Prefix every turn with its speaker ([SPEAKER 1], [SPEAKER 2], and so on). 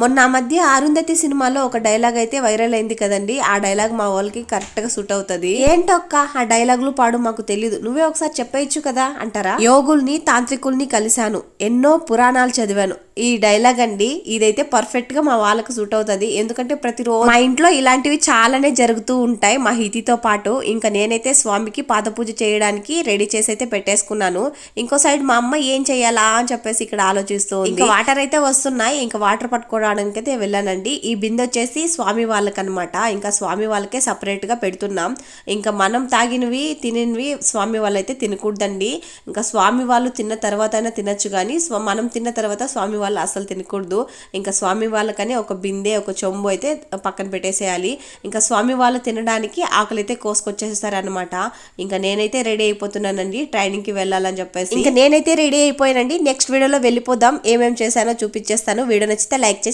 [SPEAKER 1] మొన్న ఆ మధ్య అరుంధతి సినిమాలో ఒక డైలాగ్ అయితే వైరల్ అయింది కదండి. ఆ డైలాగ్ మా వాళ్ళకి కరెక్ట్గా సూట్ అవుతుంది. ఏంటొక్క? ఆ డైలాగులు పాడు మాకు తెలీదు. నువ్వే ఒకసారి చెప్పేయచ్చు కదా అంటారా? యోగుల్ని తాంత్రికుల్ని కలిశాను. ఎన్నో పురాణాలు చదివాను. ఈ డైలాగ్ అండి ఇదైతే పర్ఫెక్ట్గా మా వాళ్ళకి సూట్ అవుతుంది. ఎందుకంటే ప్రతిరోజు మా ఇంట్లో ఇలాంటివి చాలానే జరుగుతూ ఉంటాయి మా హితితో పాటు. ఇంకా నేనైతే స్వామికి పాద పూజ చేయడానికి రెడీ చేసి అయితే పెట్టేసుకున్నాను. ఇంకో సైడ్ మా అమ్మ ఏం చేయాలా అని చెప్పేసి ఇక్కడ ఆలోచిస్తూ ఇంకా వాటర్ అయితే వస్తున్నాయి. ఇంకా వాటర్ పట్టుకోవడానికి అయితే వెళ్ళానండి. ఈ బిందె వచ్చేసి స్వామి వాళ్ళకనమాట ఇంకా స్వామి వాళ్ళకే సపరేట్గా పెడుతున్నాం. ఇంకా మనం తాగినవి తినినవి స్వామి వాళ్ళైతే తినకూడదండి. ఇంకా స్వామి వాళ్ళు తిన్న తర్వాత అయినా తినచ్చు కానీ స్వ- మనం తిన్న తర్వాత స్వామి వాళ్ళు అసలు తినకూడదు. ఇంకా స్వామి వాళ్ళకని ఒక బిందె ఒక చెంబు అయితే పక్కన పెట్టేసేయాలి. ఇంకా స్వామి వాళ్ళు తినడానికి ఆకలి అయితే కోసుకొచ్చేస్తారనమాట ఇంకా నేనైతే రెడీ అయిపోతున్నానండి. ట్రైనింగ్కి వెళ్ళాలని చెప్పేసి. ఇంకా నేనైతే రెడీ అయిపోయానండి. నెక్స్ట్ వీడియోలో వెళ్ళిపోదాం. ఏమేం చేశానో చూపించేస్తాను వీడియో నచ్చితే లైక్ చేసి